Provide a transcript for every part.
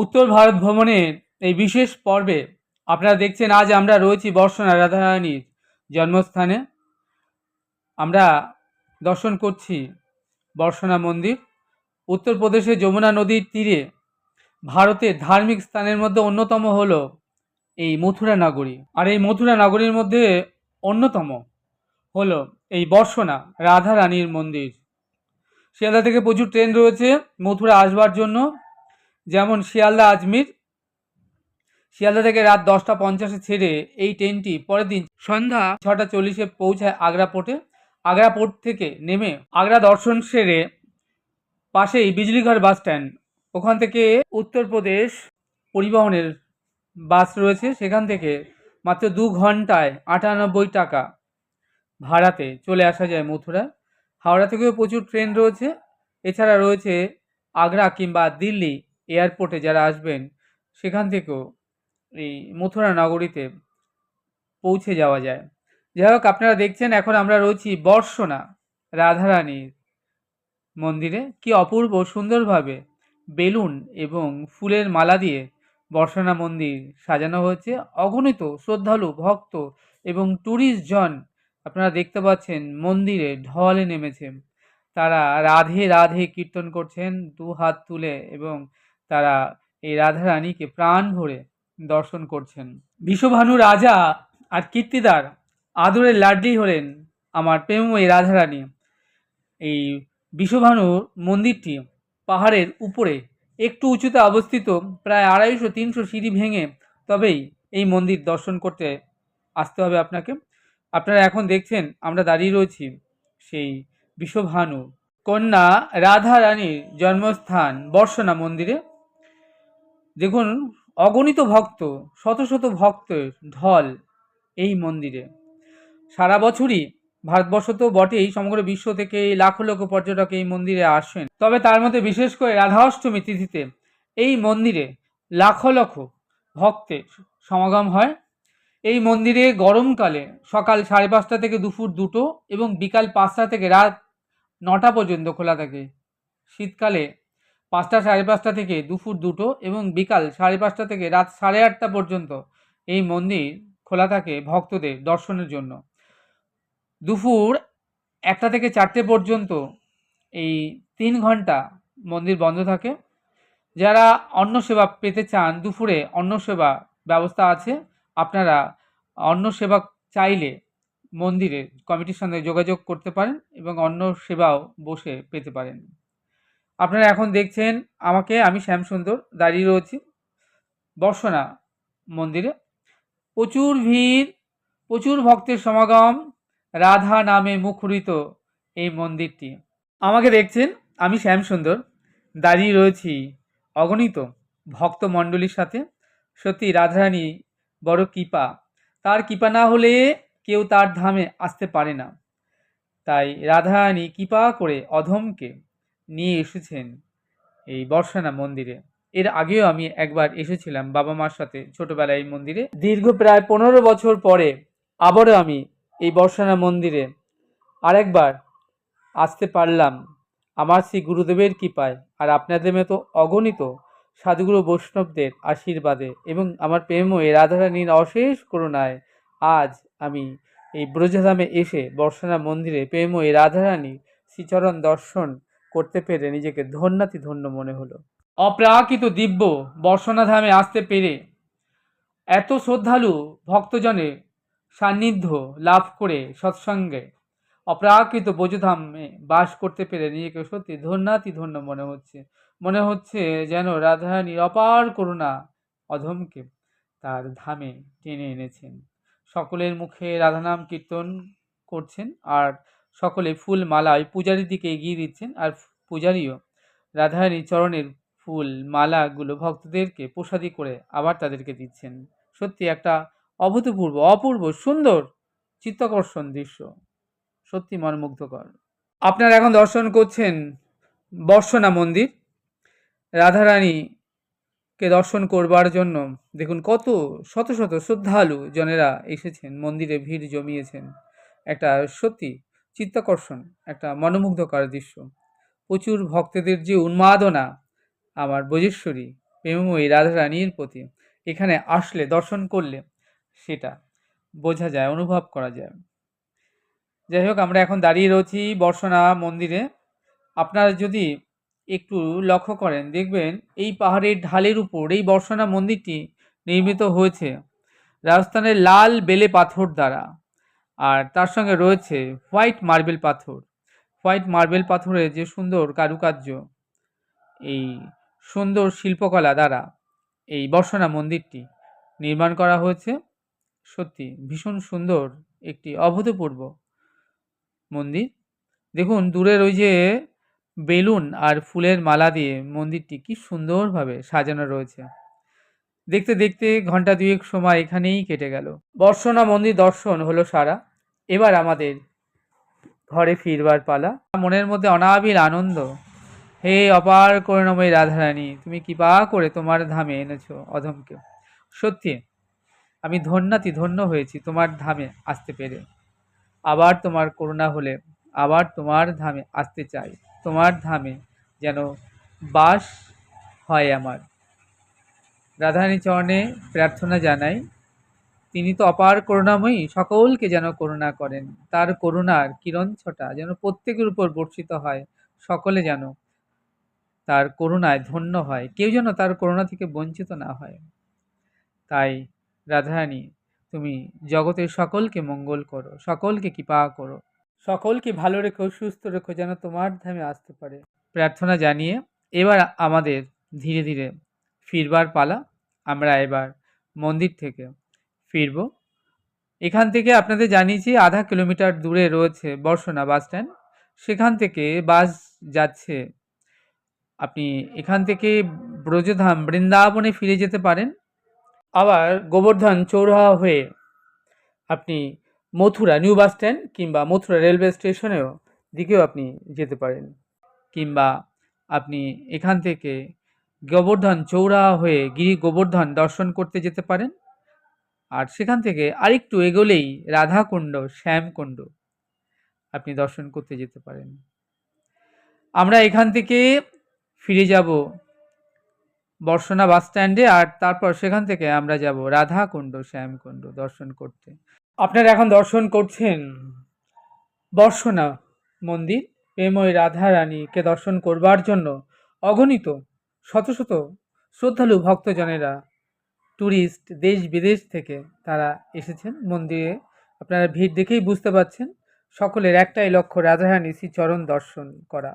উত্তর ভারত ভ্রমণের এই বিশেষ পর্বে আপনারা দেখছেন, আজ আমরা রয়েছি বর্ষনা রাধারানীর জন্মস্থানে। আমরা দর্শন করছি বর্ষনা মন্দির। উত্তরপ্রদেশে যমুনা নদীর তীরে ভারতের ধার্মিক স্থানের মধ্যে অন্যতম হল এই মথুরা নগরী। আর এই মথুরা নগরীর মধ্যে অন্যতম হলো এই বর্ষনা রাধা রানীর মন্দির। শিয়ালদা থেকে প্রচুর ট্রেন রয়েছে, মথুরা আসবার জন্য। যেমন শিয়ালদা আজমির, শিয়ালদা থেকে রাত দশটা পঞ্চাশে ছেড়ে এই ট্রেনটি পরের দিন সন্ধ্যা ছটা চল্লিশে পৌঁছায় আগ্রা পোর্টে আগ্রা পোর্ট থেকে নেমে আগ্রা দর্শন সেরে পাশেই বিজলিঘর বাস স্ট্যান্ড ওখান থেকে উত্তরপ্রদেশ পরিবহনের বাস রয়েছে। সেখান থেকে মাত্র দু ঘন্টায় আটানব্বই টাকা ভাড়াতে চলে আসা যায় মথুরায় হাওড়া থেকেও প্রচুর ট্রেন রয়েছে। এছাড়া রয়েছে আগ্রা কিংবা দিল্লি। এয়ারপোর্টে যারা আসবেন, সেখান থেকেও এই মথুরা নগরীতে পৌঁছে যাওয়া যায়। যাই হোক, আপনারা দেখছেন, এখন আমরা রয়েছি বর্ষনা রাধারানীর মন্দিরে। কি অপূর্ব সুন্দরভাবে বেলুন এবং ফুলের মালা দিয়ে বর্ষনা মন্দির সাজানো হয়েছে। অগণিত শ্রদ্ধালু, ভক্ত এবং ট্যুরিস্ট জন আপনারা দেখতে পাচ্ছেন, মন্দিরে ঢলে নেমেছে। তারা রাধে রাধে কীর্তন করছেন, দু হাত তুলে এবং তারা এই রাধারানীকে প্রাণ ভরে দর্শন করছেন। বিশ্বভানু রাজা আর কীর্তিদার আদরের লাডলি হলেন আমার প্রেমময়ী রাধারানী। এই বিশ্বভানুর মন্দিরটি পাহাড়ের উপরে একটু উঁচুতে অবস্থিত, প্রায় আড়াইশো তিনশো সিঁড়ি ভেঙে, তবেই এই মন্দির দর্শন করতে আসতে হবে আপনাকে। আপনারা এখন দেখছেন, আমরা দাঁড়িয়ে রয়েছি সেই বিশ্বভানু কন্যা রাধা রানীর জন্মস্থান বর্ষনা মন্দিরে। দেখুন, অগণিত ভক্ত, শত শত ভক্তের ঢল এই মন্দিরে। সারা বছরই ভারতবর্ষ তো বটেই সমগ্র বিশ্ব থেকে লাখো লক্ষ পর্যটক এই মন্দিরে আসেন। তবে তার মধ্যে বিশেষ করে রাধাষ্টমী তিথিতে এই মন্দিরে লাখো লক্ষ ভক্তের সমাগম হয়। এই মন্দিরে গরমকালে সকাল সাড়ে পাঁচটা থেকে দুপুর দুটো এবং বিকাল পাঁচটা থেকে রাত নটা পর্যন্ত খোলা থাকে। শীতকালে পাঁচটা সাড়ে পাঁচটা থেকে দুপুর দুটো এবং বিকাল সাড়ে পাঁচটা থেকে রাত সাড়ে আটটা পর্যন্ত এই মন্দির খোলা থাকে ভক্তদের দর্শনের জন্য। দুপুর একটা থেকে চারটে পর্যন্ত এই তিন ঘণ্টা মন্দির বন্ধ থাকে। যারা অন্ন সেবা পেতে চান, দুপুরে অন্ন সেবা ব্যবস্থা আছে। আপনারা অন্ন সেবা চাইলে মন্দিরে কমিটির সঙ্গে যোগাযোগ করতে পারেন এবং অন্ন সেবাও বসে পেতে পারেন। আপনারা এখন দেখছেন আমাকে, আমি শ্যামসুন্দর দাঁড়িয়ে রয়েছি বর্ষনা মন্দিরে। প্রচুর ভিড়, প্রচুর ভক্তের সমাগম, রাধা নামে মুখরিত এই মন্দিরটি। আমাকে দেখছেন, আমি শ্যামসুন্দর দাঁড়িয়ে রয়েছি অগণিত ভক্ত মণ্ডলীর সাথে। সত্যি, রাধারানী বড় কৃপা। তার কৃপা না হলে কেউ তার ধামে আসতে পারে না। তাই রাধারানী কৃপা করে অধমকে নিয়ে এসেছেন এই বর্ষানা মন্দিরে। এর আগেও আমি একবার এসেছিলাম বাবা মার সাথে ছোটবেলায় এই মন্দিরে। দীর্ঘ প্রায় পনেরো বছর পরে আবারও আমি এই বর্ষানা মন্দিরে আরেকবার আসতে পারলাম। আমার শ্রী গুরুদেবের কৃপায় আর আপনাদের মতো অগণিত সাধুগুরু বৈষ্ণবদের আশীর্বাদে এবং আমার প্রেমময় রাধারানীর অশেষ করুণায় আজ আমি এই ব্রজধামে এসে বর্ষানা মন্দিরে প্রেমময় রাধারানী শ্রীচরণ দর্শন করতে পেরে নিজেকে ধন্যাতি ধন্য মনে হলো। অপ্রাকৃত দিব্য বর্ষণাধামে আসতে পেরে এত শ্রদ্ধালু ভক্তজনের সান্নিধ্য লাভ করে সৎসঙ্গে অপ্রাকৃত বোঝধামে বাস করতে পেরে নিজেকে সত্যি ধন্যাতি ধন্য মনে হচ্ছে। মনে হচ্ছে যেন রাধারানীর অপার করুণা অধমকে তার ধামে টেনে এনেছেন। সকলের মুখে রাধানাম কীর্তন করছেন আর সকলে ফুল মালায় পূজারীর দিকে এগিয়ে দিচ্ছেন আর পূজারীও রাধারানীর চরণের ফুল মালাগুলো ভক্তদেরকে প্রসাদী করে আবার তাদেরকে দিচ্ছেন। সত্যি একটা অভূতপূর্ব, অপূর্ব, সুন্দর, চিত্তাকর্ষণ দৃশ্য। সত্যি মনমুগ্ধকর। আপনারা এখন দর্শন করছেন বর্ষনা মন্দির। রাধারানীকে দর্শন করবার জন্য দেখুন কত শত শত শ্রদ্ধালু জনেরা এসেছেন, মন্দিরে ভিড় জমিয়েছেন। একটা সত্যি চিত্তাকর্ষণ, একটা মনোমুগ্ধকর দৃশ্য। প্রচুর ভক্তদের যে উন্মাদনা, আমার বজেশ্বরী প্রেমময়ী রাধারানীর প্রতি এখানে আসলে, দর্শন করলে সেটা বোঝা যায়, অনুভব করা যায়। যাই হোক, আমরা এখন দাঁড়িয়ে রয়েছি বর্ষনা মন্দিরে। আপনারা যদি একটু লক্ষ্য করেন, দেখবেন এই পাহাড়ের ঢালের উপর এই বর্ষনা মন্দিরটি নির্মিত হয়েছে রাজস্থানের লাল বেলে পাথর দ্বারা। আর তার সঙ্গে রয়েছে হোয়াইট মার্বেল পাথর। হোয়াইট মার্বেল পাথরে যে সুন্দর কারুকার্য, এই সুন্দর শিল্পকলা দ্বারা এই বর্ষনা মন্দিরটি নির্মাণ করা হয়েছে। সত্যি ভীষণ সুন্দর একটি অভূতপূর্ব মন্দির। দেখুন দূরের ওই যে বেলুন আর ফুলের মালা দিয়ে মন্দিরটি কি সুন্দরভাবে সাজানো রয়েছে। দেখতে দেখতে ঘণ্টা দুয়েক সময় এখানেই কেটে গেল। বর্ষনা মন্দির দর্শন হলো সারা। এবার আমাদের ঘরে ফিরবার পালা। মনের মধ্যে অনাবিল আনন্দ। হে অপার করুণাময়ী রাধারানী, তুমি কৃপা করে তোমার ধামে এনেছো অধমকে। সত্যি, আমি ধন্যাতি ধন্য হয়েছি তোমার ধামে আসতে পেরে। আবার তোমার করুণা হলে, আবার তোমার ধামে আসতে চাই। তোমার ধামে যেন বাস হয় আমার। রাধারানী চরণে প্রার্থনা জানাই তিনি তো অপার করুণাময়ী, সকলকে যেন করুণা করেন। তার করুণার কিরণ ছটা যেন প্রত্যেকের উপর বর্ষিত হয়, সকলে যেন তার করুণায় ধন্য হয়, কেউ যেন তার করুণা থেকে বঞ্চিত না হয়। তাই, রাধারানী, তুমি জগতের সকলকে মঙ্গল করো, সকলকে কৃপা করো, সকলকে ভালো রেখো, সুস্থ রেখো, যেন তোমার ধামে আসতে পারে। প্রার্থনা জানিয়ে এবার আমাদের ধীরে ধীরে ফিরবার পালা। আমরা এবার মন্দির থেকে ফিরব। এখান থেকে আপনাদের জানিয়েছি, আধা কিলোমিটার দূরে রয়েছে বর্ষনা বাস স্ট্যান্ড। সেখান থেকে বাস যাচ্ছে। আপনি এখান থেকে ব্রজধাম বৃন্দাবনে ফিরে যেতে পারেন। আবার গোবর্ধন চৌরাহা হয়ে আপনি মথুরা নিউ বাস স্ট্যান্ড কিংবা মথুরা রেলওয়ে স্টেশনেও দিকেও আপনি যেতে পারেন। কিংবা আপনি এখান থেকে গোবর্ধন চৌরাহা হয়ে গিরি গোবর্ধন দর্শন করতে যেতে পারেন। আর সেখান থেকে আরেকটু এগোলেই রাধাকুণ্ড, শ্যামকুণ্ড। আপনি দর্শন করতে যেতে পারেন। আমরা এখান থেকে ফিরে যাব বর্ষনা বাস স্ট্যান্ডে আর তারপর সেখান থেকে আমরা যাব রাধাকুণ্ড, শ্যামকুণ্ড দর্শন করতে। আপনারা এখন দর্শন করছেন বর্ষনা মন্দির। প্রেময় রাধা রানীকে দর্শন করবার জন্য অগণিত, শত শত শ্রদ্ধালু ভক্তজনেরা ট্যুরিস্ট দেশ বিদেশ থেকে তারা এসেছেন মন্দিরে। আপনারা ভিড় দেখেই বুঝতে পারছেন সকলের একটাই লক্ষ্য রাধারানী শ্রীচরণ দর্শন করা।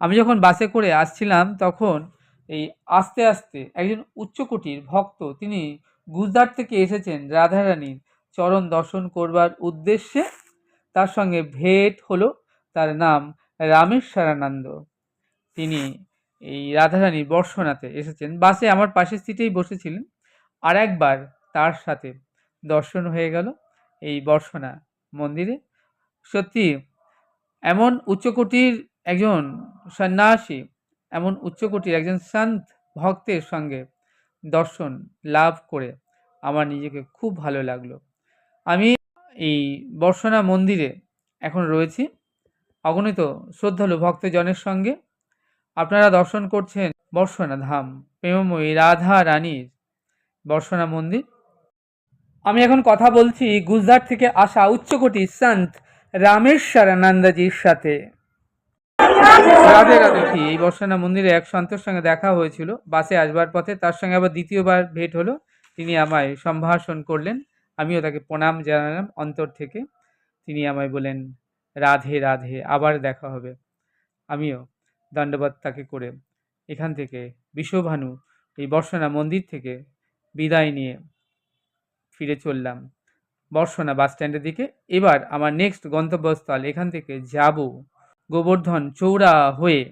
আমি যখন বাসে করে আসছিলাম তখন এই আস্তে আস্তে একজন উচ্চকোটির ভক্ত, তিনি গুজরাট থেকে এসেছেন রাধারানীর চরণ দর্শন করবার উদ্দেশ্যে। তার সঙ্গে ভেট হলো, তার নাম রামেশ্বরানন্দ। তিনি এই রাধারানী বর্ষনাতে এসেছেন। বাসে আমার পাশের সিটেই বসেছিলেন। আর একবার তার সাথে দর্শন হয়ে গেল এই বর্ষনা মন্দিরে। সত্যি, এমন উচ্চকোটির একজন সন্ন্যাসী, এমন উচ্চকোটির একজন সন্ত ভক্তের সঙ্গে দর্শন লাভ করে আমার নিজেকে খুব ভালো লাগল। আমি এই বর্ষনা মন্দিরে এখন রয়েছি। অগণিত শ্রদ্ধালু ভক্তজনের সঙ্গে। আপনারা দর্শন করছেন বর্ষনা ধাম, প্রেমময়ী রাধা রানীর বর্ষনা মন্দির। আমি এখন কথা বলছি গুজরাট থেকে আসা উচ্চকোটি সন্ত রামেশ্বরানন্দজির সাথে। রাধে রাধে। কি এই বর্ষনা মন্দিরে এক সন্তের সঙ্গে দেখা হয়েছিল। বাসে আসবার পথে তার সঙ্গে আবার দ্বিতীয়বার ভেট হলো। তিনি আমায় সম্ভাষণ করলেন। আমিও তাকে প্রণাম জানালাম অন্তর থেকে। তিনি আমায় বলেন রাধে রাধে আবার দেখা হবে। আমিও দণ্ডবাদ তাকে করে এখান থেকে বিশ্বভানু এই বর্ষনা মন্দির থেকে বিদায় নিয়ে ফিরে চললাম। বর্ষনা বাস স্ট্যান্ডের দিকে। এবার আমার নেক্সট গন্তব্যস্থল, এখান থেকে যাব গোবর্ধন চৌড়া হয়ে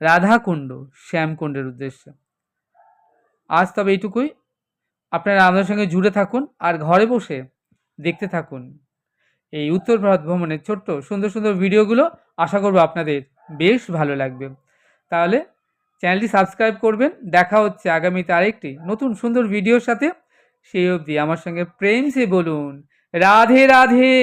রাধাকুণ্ড, শ্যামকুণ্ডের উদ্দেশ্যে। আজ তবে এইটুকুই। আপনারা আমাদের সঙ্গে জুড়ে থাকুন আর ঘরে বসে দেখতে থাকুন এই উত্তর ভারত ভ্রমণের ছোট্ট সুন্দর সুন্দর ভিডিওগুলো। আশা করব আপনাদের বেশ ভালো লাগবে। তাহলে চ্যানেলটি সাবস্ক্রাইব করবেন। দেখা হচ্ছে আগামীতে আরেকটি নতুন সুন্দর ভিডিওর সাথে। সেই অবধি আমার সঙ্গে প্রেম সে বলুন। রাধে রাধে।